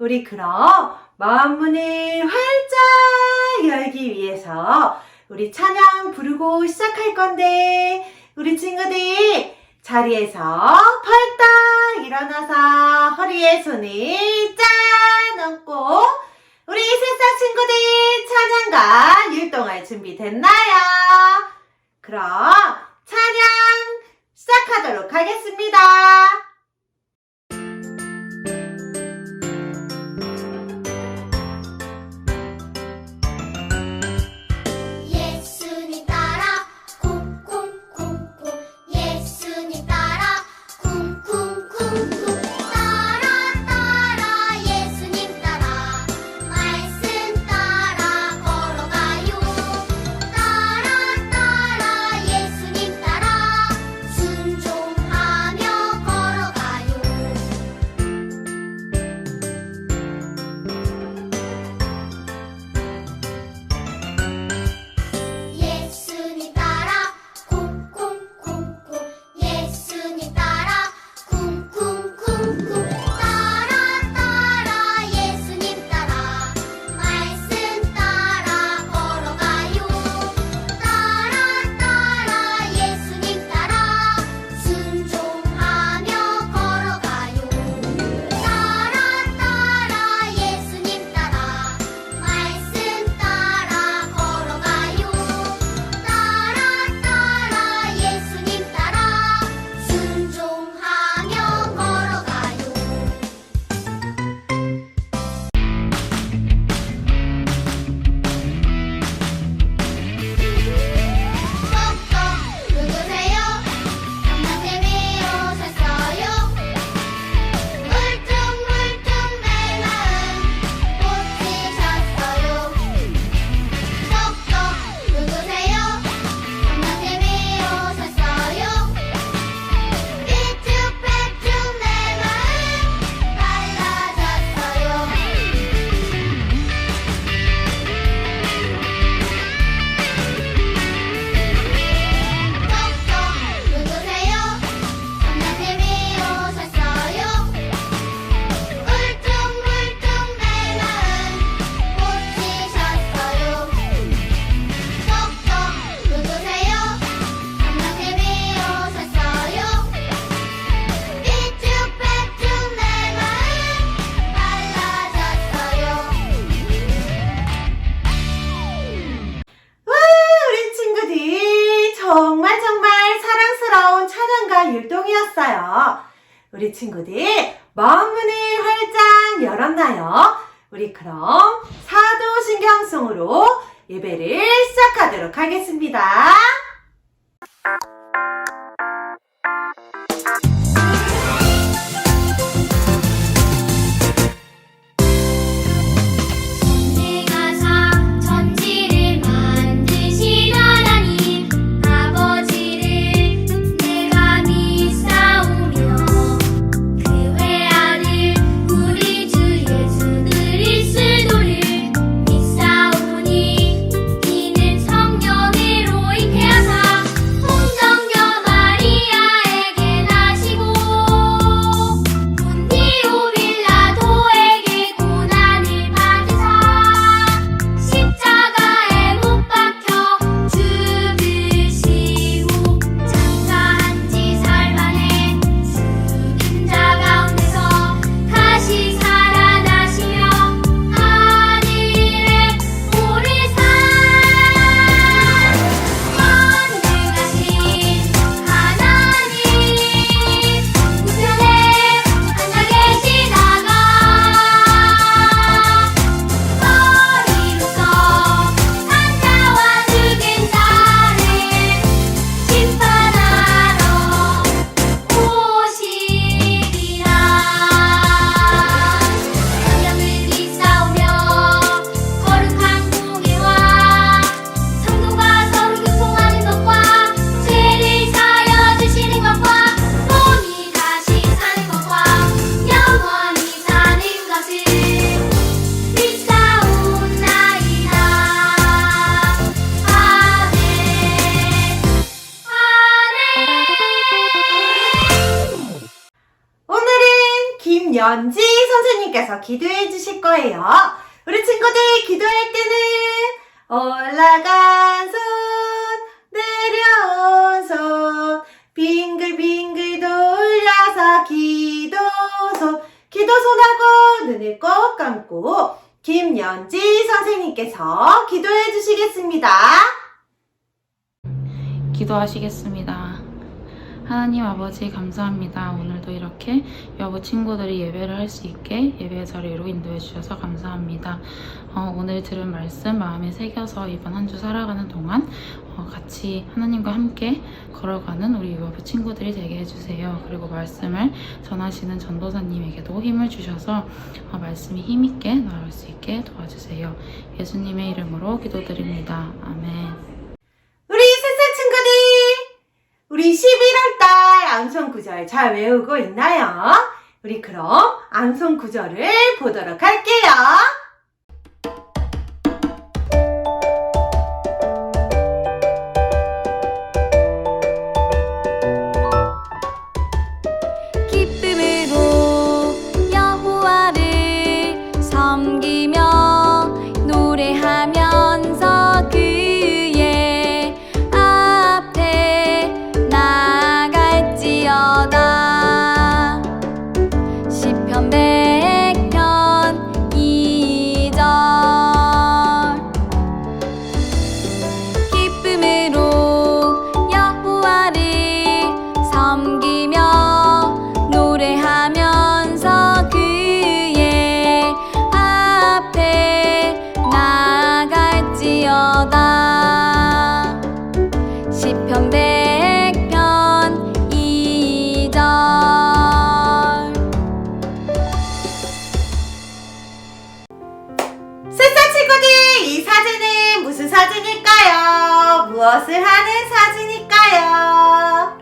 우리 그럼 마음문을 활짝 열기 위해서 우리 찬양 부르고 시작할 건데 우리 친구들 자리에서 펄떡 일어나서 허리에 손을 짠 얹고 우리 새싹 친구들 찬양과 율동할 준비 됐나요? 그럼 찬양 시작하도록 하겠습니다. 기도해 주실 거예요. 우리 친구들 기도할 때는 올라간 손, 내려온 손, 빙글빙글 돌려서 기도손, 기도손하고 눈을 꼭 감고 김연지 선생님께서 기도해 주시겠습니다. 기도하시겠습니다. 하나님 아버지 감사합니다. 오늘도 이렇게 여부 친구들이 예배를 할 수 있게 예배 자리로 인도해 주셔서 감사합니다. 어, 오늘 들은 말씀 마음에 새겨서 이번 한 주 살아가는 동안 어, 같이 하나님과 함께 걸어가는 우리 여부 친구들이 되게 해주세요. 그리고 말씀을 전하시는 전도사님에게도 힘을 주셔서 어, 말씀이 힘있게 나올 수 있게 도와주세요. 예수님의 이름으로 기도드립니다. 아멘. 우리 새싹 친구들, 우리 11월달 암송 구절 잘 외우고 있나요? 우리 그럼 암송 구절을 보도록 할게요. 사진은 무슨 사진일까요? 무엇을 하는 사진일까요?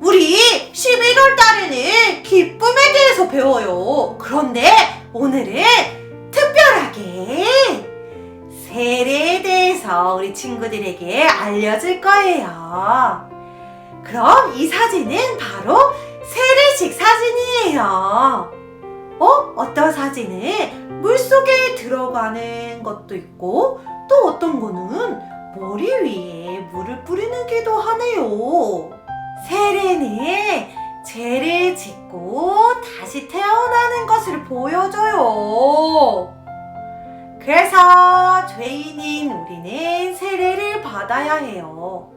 우리 11월 달에는 기쁨에 대해서 배워요. 그런데 오늘은 특별하게 세례에 대해서 우리 친구들에게 알려줄 거예요. 그럼 이 사진은 바로 세례식 사진이에요. 어? 어떤 사진은 물속에 들어가는 것도 있고 또 어떤 거는 머리 위에 물을 뿌리는 게도 하네요. 세례는 죄를 짓고 다시 태어나는 것을 보여줘요. 그래서 죄인인 우리는 세례를 받아야 해요.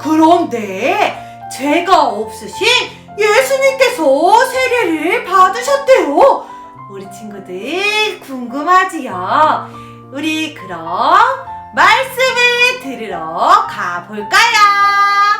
그런데 죄가 없으신 예수님께서 세례를 받으셨대요. 우리 친구들 궁금하지요? 우리 그럼 말씀을 들으러 가볼까요?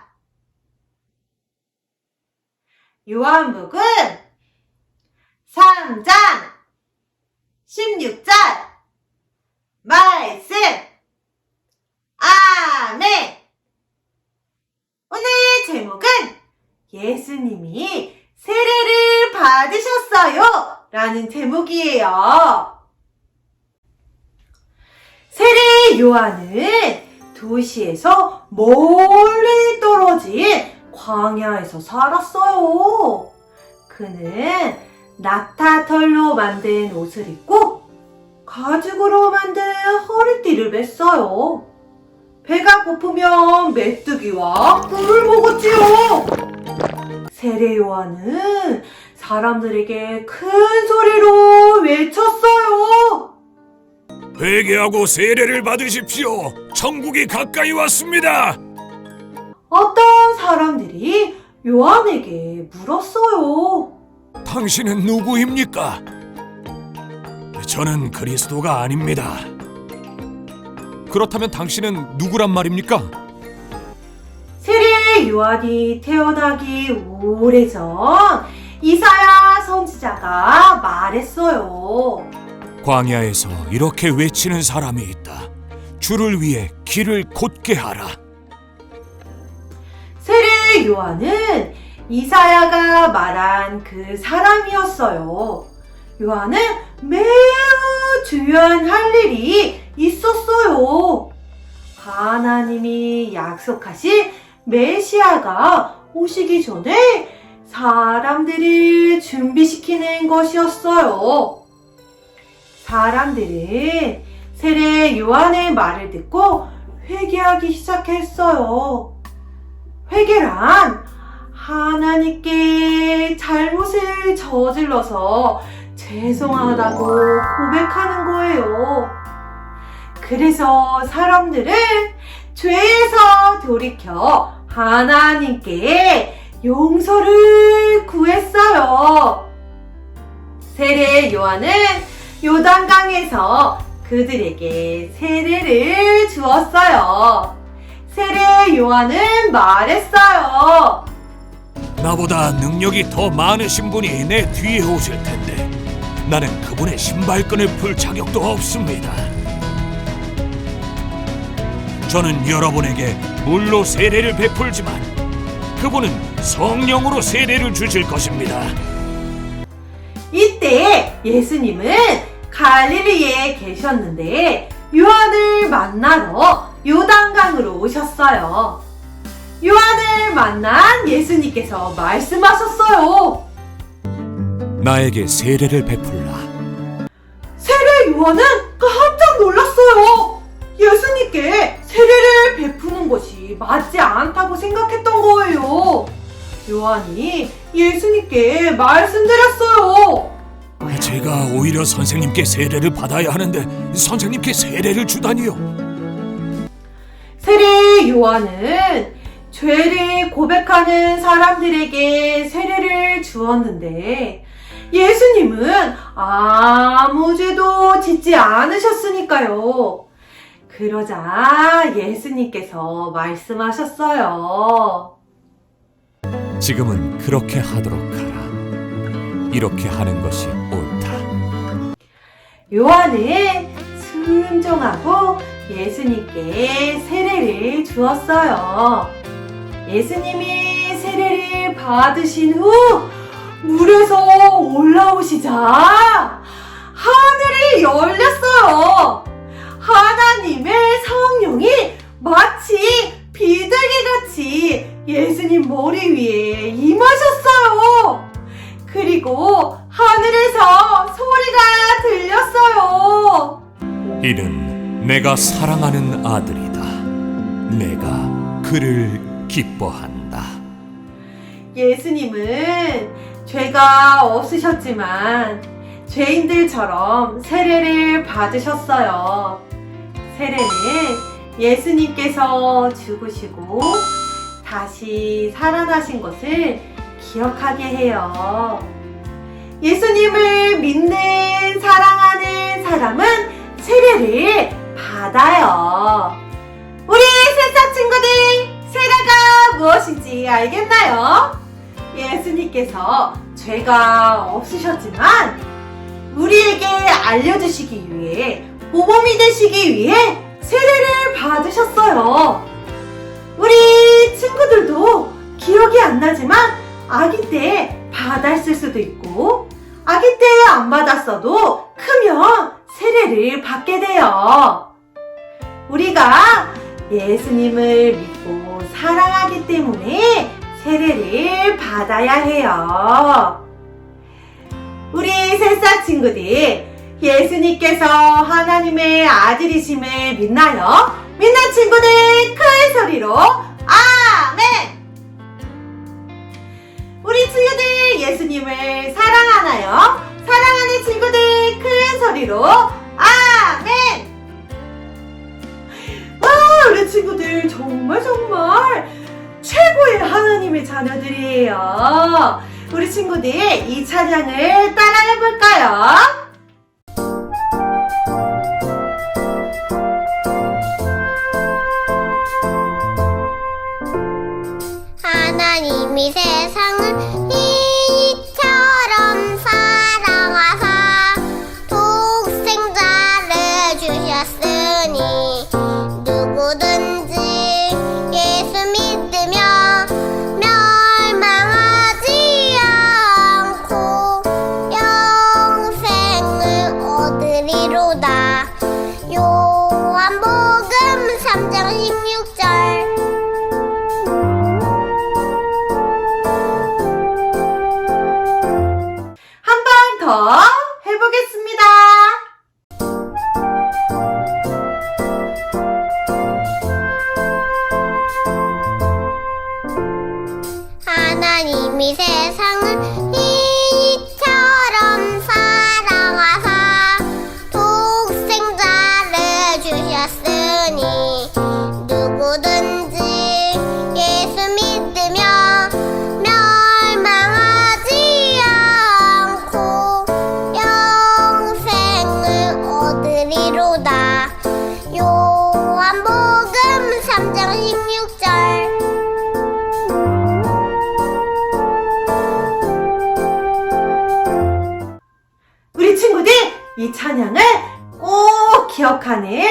요한복음 3장 16절 말씀 아멘 오늘 제목은 예수님이 세례를 받으셨어요 라는 제목이에요. 세례 요한은 도시에서 멀리 떨어진 광야에서 살았어요. 그는 낙타털로 만든 옷을 입고 가죽으로 만든 허리띠를 맸어요. 배가 고프면 메뚜기와 꿀을 먹었지요. 세례 요한은 사람들에게 큰 소리로 외쳤어요. 회개하고 세례를 받으십시오. 천국이 가까이 왔습니다. 어떤 사람들이 요한에게 물었어요. 당신은 누구입니까? 저는 그리스도가 아닙니다. 그렇다면 당신은 누구란 말입니까? 세례 요한이 태어나기 오래전 이사야 선지자가 말했어요. 광야에서 이렇게 외치는 사람이 있다. 주를 위해 길을 곧게 하라. 요한은 이사야가 말한 그 사람이었어요. 요한은 매우 중요한 할 일이 있었어요. 하나님이 약속하신 메시아가 오시기 전에 사람들을 준비시키는 것이었어요. 사람들은 세례 요한의 말을 듣고 회개하기 시작했어요. 회개란 하나님께 잘못을 저질러서 죄송하다고 고백하는 거예요. 그래서 사람들은 죄에서 돌이켜 하나님께 용서를 구했어요. 세례 요한은 요단강에서 그들에게 세례를 주었어요. 세례 요한은 말했어요. 나보다 능력이 더 많으신 분이 내 뒤에 오실 텐데 나는 그분의 신발끈을 풀 자격도 없습니다. 저는 여러분에게 물로 세례를 베풀지만 그분은 성령으로 세례를 주실 것입니다. 이때 예수님은 갈릴리에 계셨는데 요한을 만나러 요단강으로 오셨어요. 요한을 만난 예수님께서 말씀하셨어요. 나에게 세례를 베풀라. 세례 요한은 깜짝 놀랐어요. 예수님께 세례를 베푸는 것이 맞지 않다고 생각했던 거예요. 요한이 예수님께 말씀드렸어요. 제가 오히려 선생님께 세례를 받아야 하는데 선생님께 세례를 주다니요. 세례 요한은 죄를 고백하는 사람들에게 세례를 주었는데 예수님은 아무 죄도 짓지 않으셨으니까요. 그러자 예수님께서 말씀하셨어요. 지금은 그렇게 하도록 하라. 이렇게 하는 것이 옳다. 요한은 순종하고 예수님께 세례를 주었어요. 예수님이 세례를 받으신 후 물에서 올라오시자 하늘이 열렸어요. 하나님의 성령이 마치 비둘기같이 예수님 머리 위에 임하셨어요. 그리고 하늘에서 소리가 들렸어요. 이는 내가 사랑하는 아들이다. 내가 그를 기뻐한다. 예수님은 죄가 없으셨지만 죄인들처럼 세례를 받으셨어요. 세례는 예수님께서 죽으시고 다시 살아나신 것을 기억하게 해요. 예수님을 믿는 사랑하는 사람은 세례를 받아요. 우리 세상 친구들, 세례가 무엇인지 알겠나요? 예수님께서 죄가 없으셨지만 우리에게 알려주시기 위해 모범이 되시기 위해 세례를 받으셨어요. 우리 친구들도 기억이 안 나지만 아기 때 받았을 수도 있고 아기 때 안 받았어도 크면 세례를 받게 돼요. 우리가 예수님을 믿고 사랑하기 때문에 세례를 받아야 해요. 우리 새싹 친구들, 예수님께서 하나님의 아들이심을 믿나요? 믿는 친구들 큰 소리로 아멘! 우리 친구들 예수님을 사랑하나요? 사랑하는 친구들 큰 소리로 아멘! 와, 우리 친구들 정말 정말 최고의 하나님의 자녀들이에요. 우리 친구들 이 찬양을 따라해 볼까요?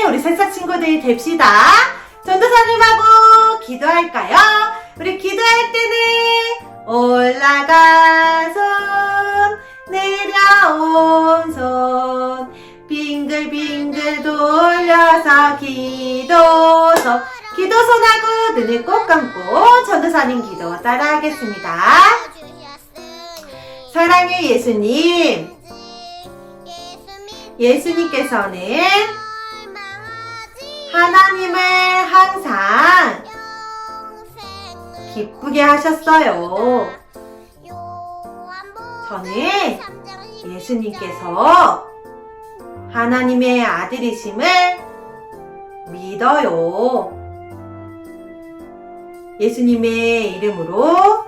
기억하는 우리 새싹 친구들이 됩시다. 전도사님하고 기도할까요? 우리 기도할 때는 올라가손 내려온 손 빙글빙글 돌려서 기도손 기도손하고 눈을 꼭 감고 전도사님 기도 따라하겠습니다. 사랑의 예수님 예수님께서는 하나님을 항상 기쁘게 하셨어요. 저는 예수님께서 하나님의 아들이심을 믿어요. 예수님의 이름으로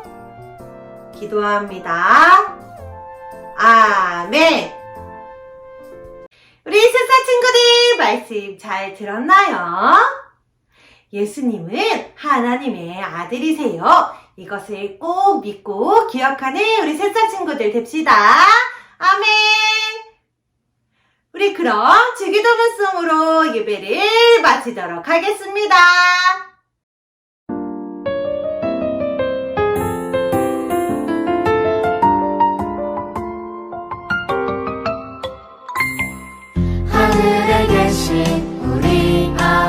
기도합니다. 아멘. 우리 스사 친구들 말씀 잘 들었나요? 예수님은 하나님의 아들이세요. 이것을 꼭 믿고 기억하는 우리 새싹 친구들 됩시다. 아멘. 우리 그럼 주기도 말씀으로 예배를 마치도록 하겠습니다.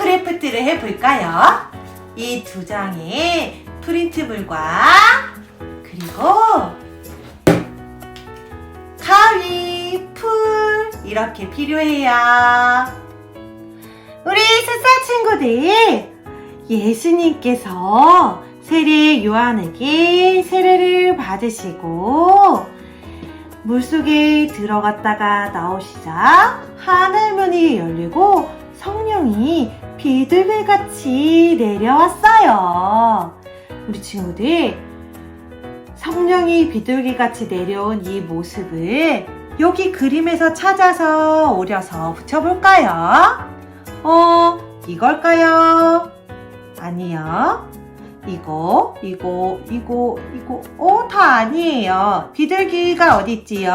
크래프트를 해볼까요? 이 두 장의 프린트물과 그리고 가위, 풀 이렇게 필요해요. 우리 스사 친구들 예수님께서 세례 요한에게 세례를 받으시고 물속에 들어갔다가 나오시자 하늘 문이 열리고 성령이 비둘기같이 내려왔어요. 우리 친구들, 성령이 비둘기같이 내려온 이 모습을 여기 그림에서 찾아서 오려서 붙여볼까요? 어, 이걸까요? 아니요. 이거, 이거, 이거, 이거, 어, 다 아니에요. 비둘기가 어디 있지요?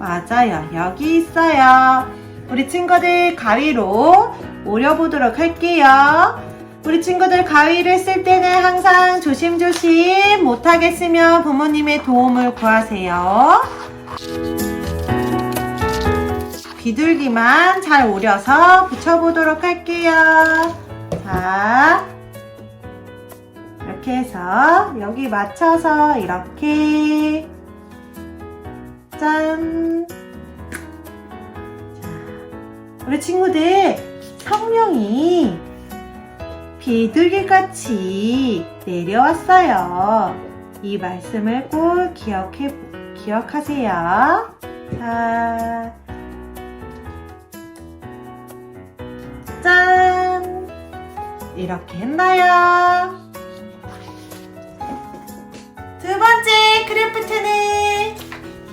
맞아요. 여기 있어요. 우리 친구들 가위로 오려보도록 할게요. 우리 친구들 가위를 쓸 때는 항상 조심조심 못하겠으면 부모님의 도움을 구하세요. 비둘기만 잘 오려서 붙여보도록 할게요. 자, 이렇게 해서 여기 맞춰서 이렇게 짠. 자, 우리 친구들 성령이 비둘기같이 내려왔어요. 이 말씀을 꼭 기억해 기억하세요. 자, 짠. 이렇게 했나요? 두 번째 크래프트는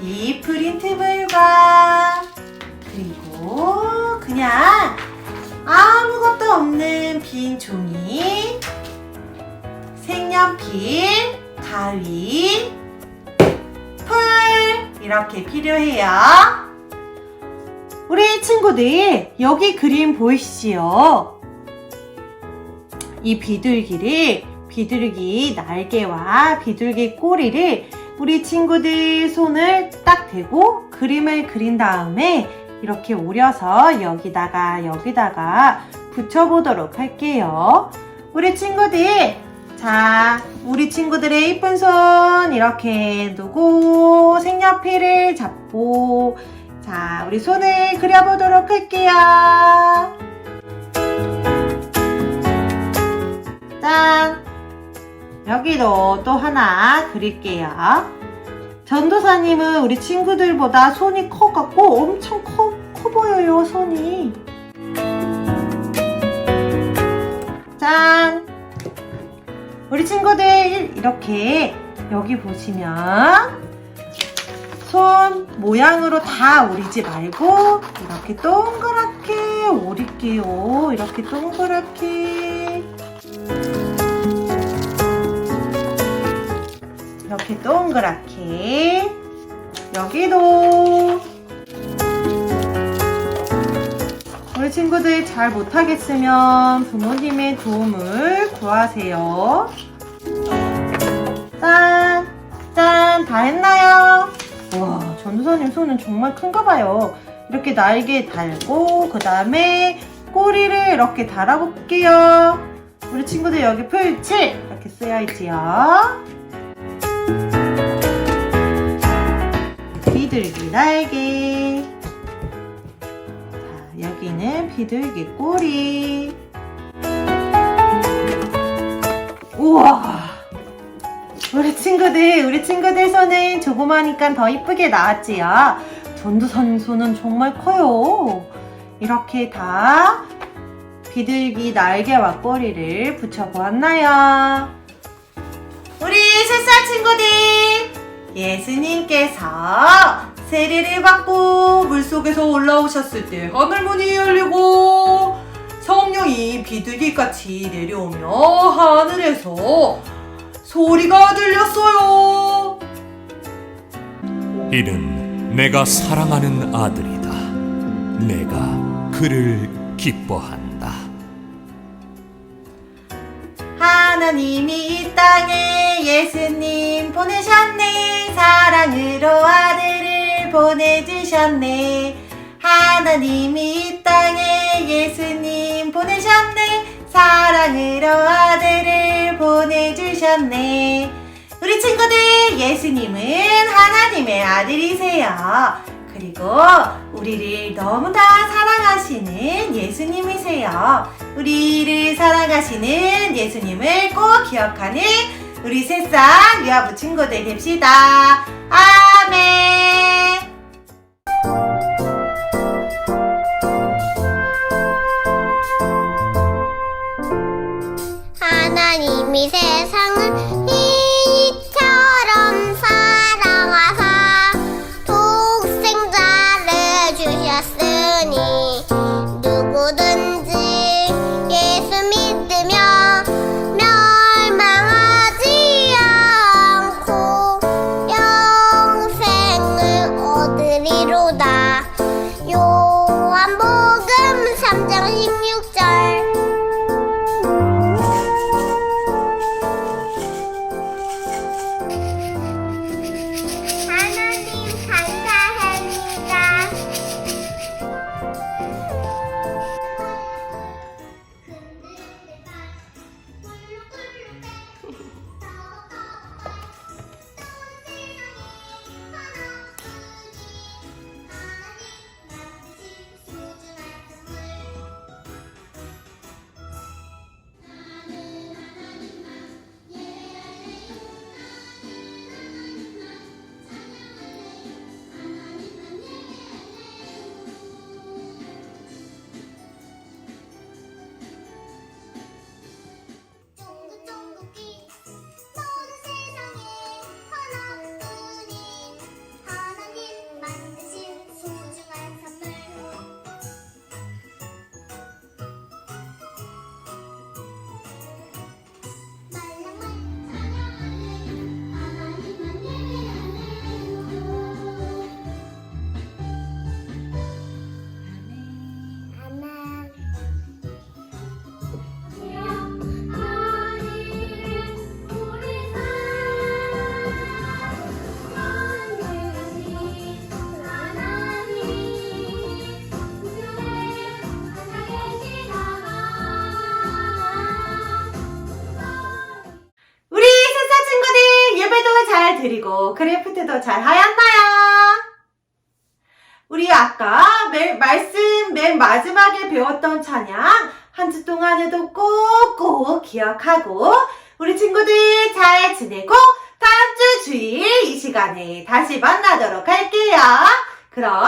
이 프린트물과 그리고 그냥 아무것도 없는 빈 종이, 색연필, 가위, 풀 이렇게 필요해요. 우리 친구들 여기 그림 보이시죠? 이 비둘기를 비둘기 날개와 비둘기 꼬리를 우리 친구들 손을 딱 대고 그림을 그린 다음에 이렇게 오려서 여기다가 여기다가 붙여보도록 할게요. 우리 친구들 자 우리 친구들의 이쁜 손 이렇게 두고 색연필을 잡고 자 우리 손을 그려보도록 할게요. 짠! 여기도 또 하나 그릴게요. 전도사님은 우리 친구들보다 손이 커갖고 엄청 커, 커 보여요, 손이. 짠! 우리 친구들 이렇게 여기 보시면 손 모양으로 다 오리지 말고 이렇게 동그랗게 오릴게요. 이렇게 동그랗게. 이렇게 동그랗게 여기도 우리 친구들 잘 못하겠으면 부모님의 도움을 구하세요. 짠! 짠! 다 했나요? 와, 전도사님 손은 정말 큰가 봐요. 이렇게 날개 달고, 그 다음에 꼬리를 이렇게 달아볼게요. 우리 친구들 여기 풀칠! 이렇게 쓰여있지요. 비둘기 날개. 자, 여기는 비둘기 꼬리. 우와! 우리 친구들, 우리 친구들 손은 조그마니까 더 이쁘게 나왔지요? 전두선 손은 정말 커요. 이렇게 다 비둘기 날개와 꼬리를 붙여보았나요? 우리 새싹 친구들! 예수님께서 세례를 받고 물속에서 올라오셨을 때 하늘문이 열리고 성령이 비둘기같이 내려오며 하늘에서 소리가 들렸어요. 이는 내가 사랑하는 아들이다. 내가 그를 기뻐한다. 하나님이 이 땅에 예수님 보내셨네. 사랑으로 아들을 보내주셨네. 하나님이 이 땅에 예수님 보내셨네. 사랑으로 아들을 보내주셨네. 우리 친구들, 예수님은 하나님의 아들이세요. 그리고 우리를 너무나 사랑하시는 예수님이세요. 우리를 사랑하시는 예수님을 꼭 기억하는 우리 새싹 유아부 친구들 됩시다. 아멘. 드리고 크래프트도 잘 하였나요? 우리 아까 맨- 말씀 맨 마지막에 배웠던 찬양 한 주 동안에도 꼭꼭 기억하고 우리 친구들 잘 지내고 다음 주 주일 이 시간에 다시 만나도록 할게요. 그럼!